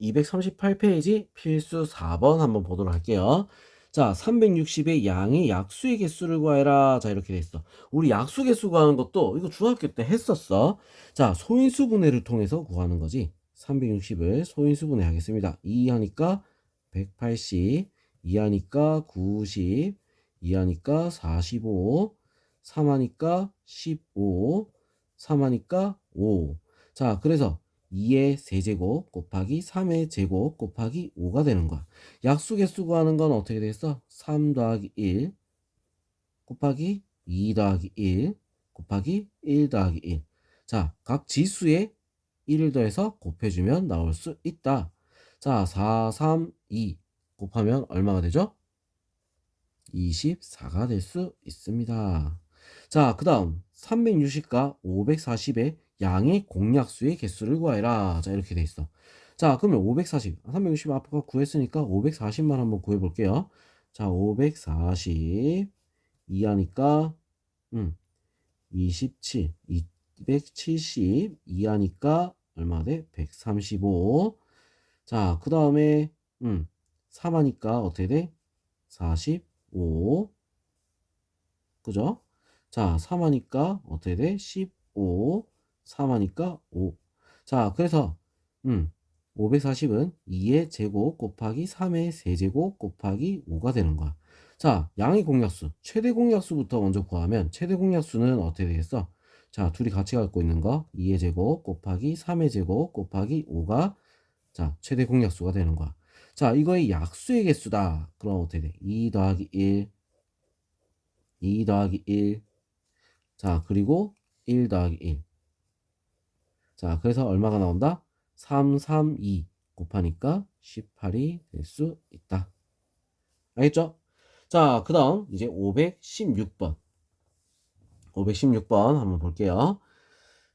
238페이지 필수 4번 한번 보도록 할게요. 자, 360의 양의 약수의 개수를 구해라. 자, 이렇게 돼 있어. 우리 약수 개수 구하는 것도 이거 중학교 때 했었어. 자, 소인수 분해를 통해서 구하는 거지. 360을 소인수 분해하겠습니다. 2 하니까 180, 2 하니까 90, 2 하니까 45, 3 하니까 15, 3 하니까 5. 자, 그래서 2의 세제곱 곱하기 3의 제곱 곱하기 5가 되는 거야. 약수 개수 구하는 건 어떻게 됐어? 3 더하기 1 곱하기 2 더하기 1 곱하기 1 더하기 1. 자, 각 지수에 1을 더해서 곱해주면 나올 수 있다. 자, 4, 3, 2 곱하면 얼마가 되죠? 24가 될 수 있습니다. 자, 그 다음 360과 540의 양의 공약수의 개수를 구하라. 자, 이렇게 돼 있어. 자, 그러면 540, 360 아까 구했으니까 540만 한번 구해 볼게요. 자, 540 2하니까 음, 27, 270 2하니까 얼마 돼? 135. 자, 그 다음에 음, 3하니까 어떻게 돼? 45. 그죠? 자, 3하니까 어떻게 돼? 15. 3하니까 5. 자, 그래서 음, 540은 2의 제곱 곱하기 3의 세제곱 곱하기 5가 되는 거야. 자, 양의 공약수, 최대 공약수부터 먼저 구하면 최대 공약수는 어떻게 되겠어? 자, 둘이 같이 갖고 있는 거 2의 제곱 곱하기 3의 제곱 곱하기 5가 자, 최대 공약수가 되는 거야. 자, 이거의 약수의 개수다. 그럼 어떻게 돼? 2 더하기 1 2 더하기 1 자, 그리고 1 더하기 1 자, 그래서 얼마가 나온다? 3, 3, 2 곱하니까 18이 될 수 있다. 알겠죠? 자, 그 다음 이제 516번. 516번 한번 볼게요.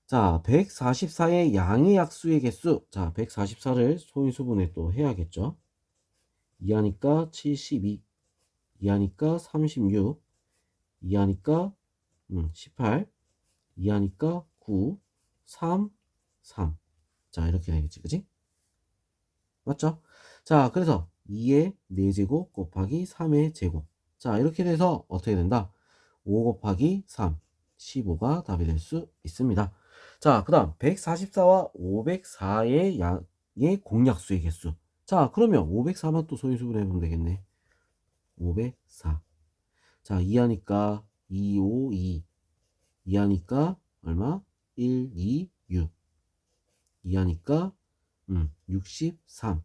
자, 144의 양의 약수의 개수. 자, 144를 소인수분해 또 해야겠죠? 2하니까 72, 2하니까 36, 2하니까 음, 18, 2하니까 9, 3, 3. 자, 이렇게 되겠지. 그지? 맞죠? 자, 그래서 2의 4제곱 곱하기 3의 제곱. 자, 이렇게 돼서 어떻게 된다? 5 곱하기 3, 15가 답이 될 수 있습니다. 자, 그 다음 144와 504의 양의 공약수의 개수. 자, 그러면 504만 또 소인수분 해보면 되겠네. 504. 자, 2하니까 2, 5, 2. 2하니까 얼마? 1, 2, 6. 2 하니까 음, 63.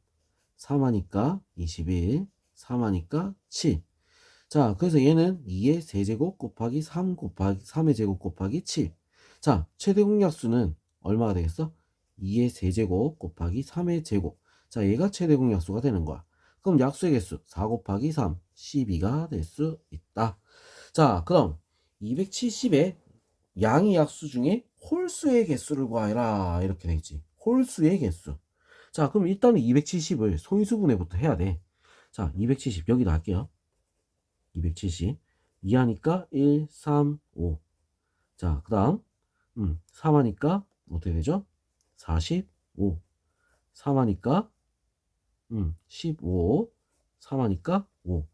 3 하니까 21. 3 하니까 7. 자, 그래서 얘는 2의 세제곱 곱하기 3 곱하기 3의 제곱 곱하기 7. 자, 최대 공약수는 얼마가 되겠어? 2의 세제곱 곱하기 3의 제곱. 자, 얘가 최대 공약수가 되는 거야. 그럼 약수의 개수 4 곱하기 3, 12가 될 수 있다. 자, 그럼 270의 양의 약수 중에 홀수의 개수를 구하라. 이렇게 되겠지. 홀수의 개수. 자, 그럼 일단은 270을 소인수분해부터 해야 돼. 자, 270 여기다 할게요. 270. 2하니까 1, 3, 5. 자, 그 다음, 음, 3하니까 어떻게 되죠? 45. 3하니까, 음, 15. 3하니까 5.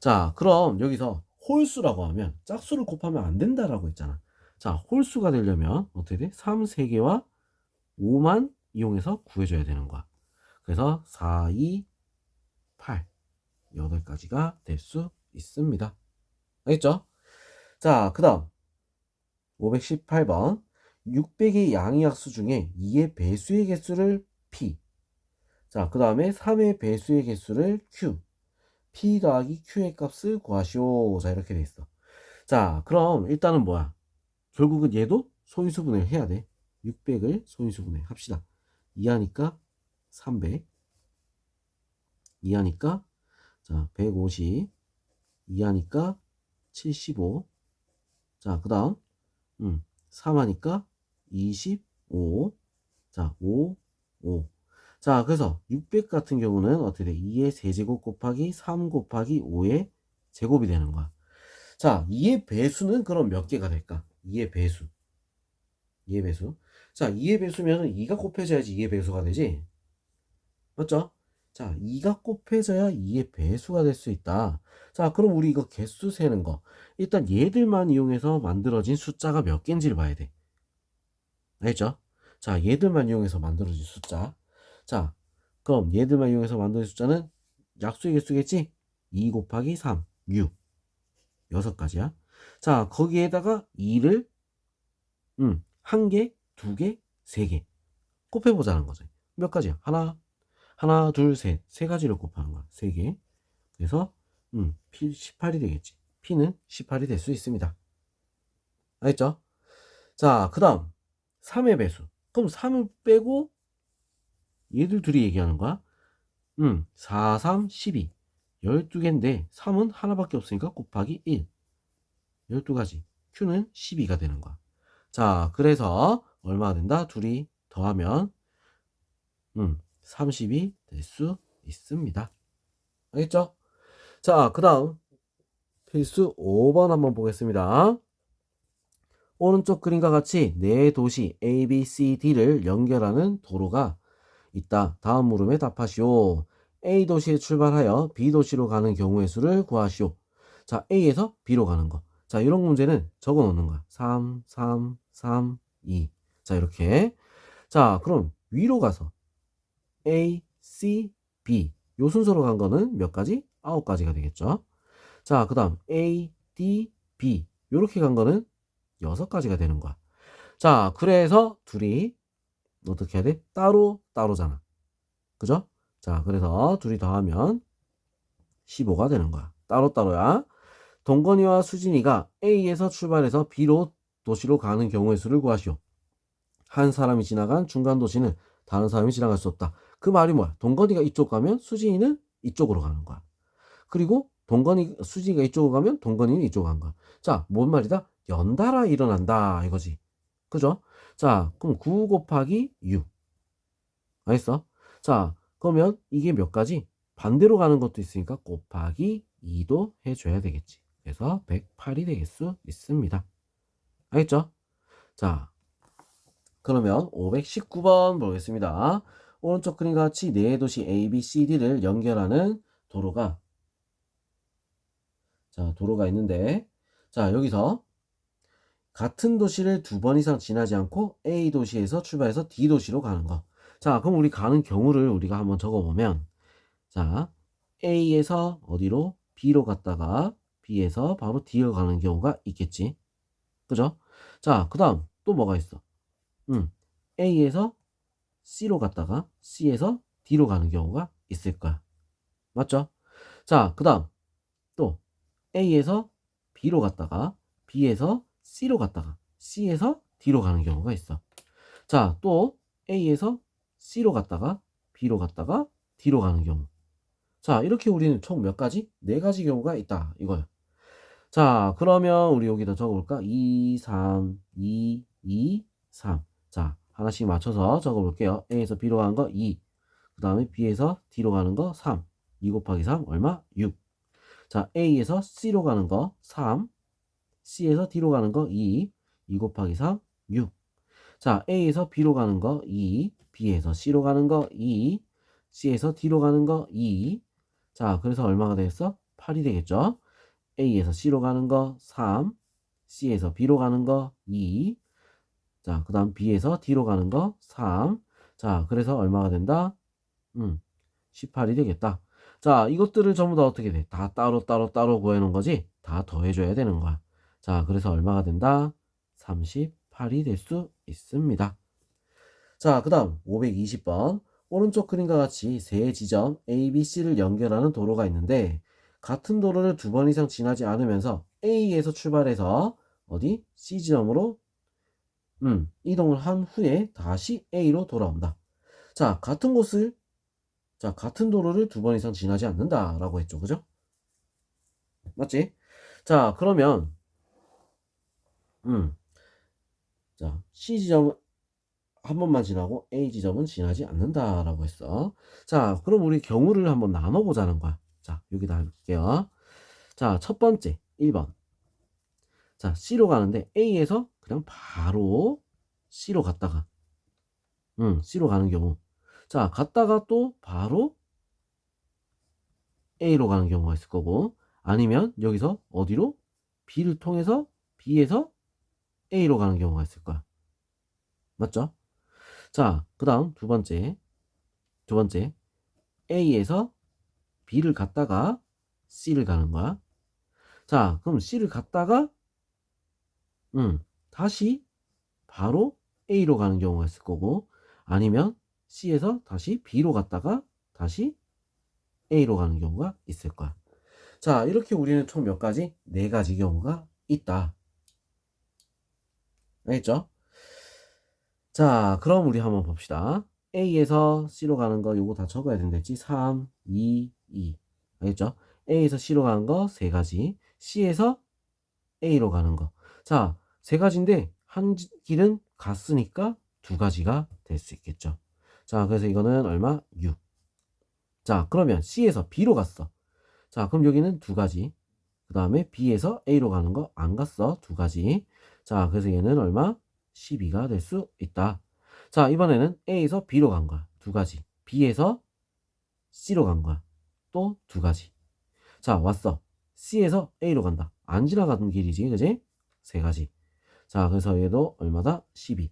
자, 그럼 여기서 홀수라고 하면 짝수를 곱하면 안 된다라고 했잖아. 자, 홀수가 되려면 어떻게 돼? 3, 3개와 5만 이용해서 구해줘야 되는 거야. 그래서 4, 2, 8. 8가지가 될 수 있습니다. 알겠죠? 자, 그 다음 518번 600의 양의 약수 중에 2의 배수의 개수를 P 자, 그 다음에 3의 배수의 개수를 Q P 더하기 Q의 값을 구하시오 자, 이렇게 돼 있어 자, 그럼 일단은 뭐야? 결국은 얘도 소인수분해를 해야 돼 600을 소인수분해 합시다 2하니까 300 2하니까 자, 150 2하니까 75. 자, 그 다음, 음, 3하니까 25. 자, 5, 5. 자, 그래서 600 같은 경우는 어떻게 돼? 2의 세제곱 곱하기 3 곱하기 5의 제곱이 되는 거야. 자, 2의 배수는 그럼 몇 개가 될까? 2의 배수. 2의 배수. 자, 2의 배수면은 2가 곱해져야지 2의 배수가 되지? 맞죠? 자, 2가 곱해져야 2의 배수가 될 수 있다. 자, 그럼 우리 이거 개수 세는 거. 일단 얘들만 이용해서 만들어진 숫자가 몇 개인지를 봐야 돼. 알죠? 자, 얘들만 이용해서 만들어진 숫자. 자, 그럼 얘들만 이용해서 만들어진 숫자는 약수의 개수겠지? 2 곱하기 3, 6. 여섯 가지야. 자, 거기에다가 2를 음, 한 개, 두 개, 세 개. 곱해보자는 거죠. 몇 가지야? 하나, 하나, 둘, 셋. 세 가지를 곱하는 거야. 세 개. 그래서, 음, P 18이 되겠지. P는 18이 될 수 있습니다. 알겠죠? 자, 그 다음, 3의 배수. 그럼 3을 빼고, 얘들 둘이 얘기하는 거야. 음, 4, 3, 12. 12개인데, 3은 하나밖에 없으니까 곱하기 1. 12가지. Q는 12가 되는 거야. 자, 그래서, 얼마가 된다? 둘이 더하면, 음, 30이 될 수 있습니다. 알겠죠? 자, 그 다음 필수 5번 한번 보겠습니다. 오른쪽 그림과 같이 네 도시 A, B, C, D를 연결하는 도로가 있다. 다음 물음에 답하시오. A 도시에 출발하여 B 도시로 가는 경우의 수를 구하시오. 자, A에서 B로 가는 거. 자, 이런 문제는 적어 놓는 거야. 3, 3, 3, 2. 자, 이렇게. 자, 그럼 위로 가서 A, C, B. 요 순서로 간 거는 몇 가지? 아홉 가지가 되겠죠. 자, 그 다음 A, D, B. 요렇게 간 거는 여섯 가지가 되는 거야. 자, 그래서 둘이 어떻게 해야 돼? 따로 따로잖아. 그죠? 자, 그래서 둘이 더하면 15가 되는 거야. 따로 따로야. 동건이와 수진이가 A에서 출발해서 B로 도시로 가는 경우의 수를 구하시오. 한 사람이 지나간 중간 도시는 다른 사람이 지나갈 수 없다. 그 말이 뭐야? 동건이가 이쪽 가면 수진이는 이쪽으로 가는 거야. 그리고 동건이 수진이가 이쪽으로 가면 동건이는 이쪽으로 가는 거야. 자, 뭔 말이다? 연달아 일어난다 이거지. 그죠? 자, 그럼 9 곱하기 6. 알겠어? 자, 그러면 이게 몇 가지? 반대로 가는 것도 있으니까 곱하기 2도 해줘야 되겠지. 그래서 108이 되겠 수 있습니다. 알겠죠? 자, 그러면 519번 보겠습니다. 오른쪽 그림과 같이 네 도시 A, B, C, D를 연결하는 도로가 자 도로가 있는데 자 여기서 같은 도시를 두 번 이상 지나지 않고 A 도시에서 출발해서 D 도시로 가는 거. 자 그럼 우리 가는 경우를 우리가 한번 적어보면 자 A에서 어디로 B로 갔다가 B에서 바로 D로 가는 경우가 있겠지. 그죠? 자, 그 다음 또 뭐가 있어? 음, A에서 C로 갔다가 C에서 D로 가는 경우가 있을 거야. 맞죠? 자, 그 다음 또 A에서 B로 갔다가 B에서 C로 갔다가 C에서 D로 가는 경우가 있어. 자, 또 A에서 C로 갔다가 B로 갔다가 D로 가는 경우. 자, 이렇게 우리는 총 몇 가지? 네 가지 경우가 있다. 이거야. 자, 그러면 우리 여기다 적어볼까? 2, 3, 2, 2, 3. 자, 하나씩 맞춰서 적어 볼게요. A에서 B로 가는 거 2. 그 다음에 B에서 D로 가는 거 3. 2 곱하기 3 얼마? 6. 자, A에서 C로 가는 거 3. C에서 D로 가는 거 2. 2 곱하기 3 6. 자, A에서 B로 가는 거 2. B에서 C로 가는 거 2. C에서 D로 가는 거 2. 자, 그래서 얼마가 되겠어? 8이 되겠죠? A에서 C로 가는 거 3. C에서 B로 가는 거 2. 자, 그 다음 B에서 D로 가는 거 3. 자, 그래서 얼마가 된다? 음, 18이 되겠다. 자, 이것들을 전부 다 어떻게 돼? 다 따로 따로 따로 구해놓은 거지? 다 더해줘야 되는 거야. 자, 그래서 얼마가 된다? 38이 될 수 있습니다. 자, 그 다음 520번. 오른쪽 그림과 같이 세 지점 A, B, C를 연결하는 도로가 있는데 같은 도로를 두 번 이상 지나지 않으면서 A에서 출발해서 어디 C 지점으로 음, 이동을 한 후에 다시 A로 돌아온다. 자, 같은 곳을 자, 같은 도로를 두 번 이상 지나지 않는다라고 했죠. 그죠? 맞지? 자, 그러면 음. 자, C 지점은 한 번만 지나고 A 지점은 지나지 않는다라고 했어. 자, 그럼 우리 경우를 한번 나눠 보자는 거야. 자, 여기다 할게요. 자, 첫 번째 1번. 자, C로 가는데 A에서 그냥 바로 C로 갔다가 음, C로 가는 경우. 자, 갔다가 또 바로 A로 가는 경우가 있을 거고, 아니면 여기서 어디로? B를 통해서 B에서 A로 가는 경우가 있을 거야. 맞죠? 자, 그 다음 두 번째. 두 번째. A에서 B를 갔다가 C를 가는 거야. 자, 그럼 C를 갔다가, 음, 다시 바로 A로 가는 경우가 있을 거고, 아니면 C에서 다시 B로 갔다가 다시 A로 가는 경우가 있을 거야. 자, 이렇게 우리는 총 몇 가지? 네 가지 경우가 있다. 알겠죠? 자, 그럼 우리 한번 봅시다. A에서 C로 가는 거 요거 다 적어야 된댔지? 3, 2, 2. 알겠죠? A에서 C로 가는 거 세 가지. C에서 A로 가는 거. 자, 세 가지인데 한 길은 갔으니까 두 가지가 될 수 있겠죠. 자, 그래서 이거는 얼마? 6. 자, 그러면 C에서 B로 갔어. 자, 그럼 여기는 두 가지. 그 다음에 B에서 A로 가는 거 안 갔어. 두 가지. 자, 그래서 얘는 얼마? 12가 될 수 있다. 자, 이번에는 A에서 B로 간 거야. 두 가지. B에서 C로 간 거야. 또 두 가지. 자, 왔어. C에서 A로 간다. 안 지나가던 길이지. 그지? 세 가지. 자, 그래서 얘도 얼마다? 12.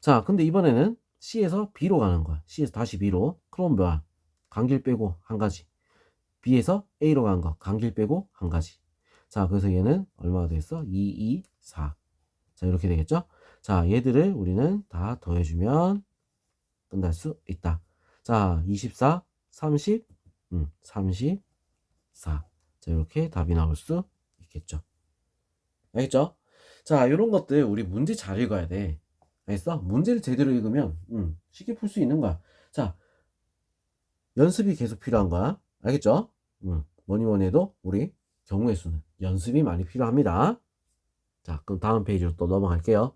자, 근데 이번에는 C에서 B로 가는 거야. C에서 다시 B로. 그럼 뭐야? 간길 빼고 한 가지. B에서 A로 간 거. 간길 빼고 한 가지. 자, 그래서 얘는 얼마가 되겠어? 2, 2, 4. 자, 이렇게 되겠죠? 자, 얘들을 우리는 다 더해주면 끝날 수 있다. 자, 24, 30, 음, 34. 자, 이렇게 답이 나올 수 있겠죠. 알겠죠? 자, 이런 것들 우리 문제 잘 읽어야 돼. 알겠어? 문제를 제대로 읽으면 음, 쉽게 풀 수 있는 거야. 자, 연습이 계속 필요한 거야. 알겠죠? 음, 뭐니 뭐니 해도 우리 경우의 수는 연습이 많이 필요합니다. 자, 그럼 다음 페이지로 또 넘어갈게요.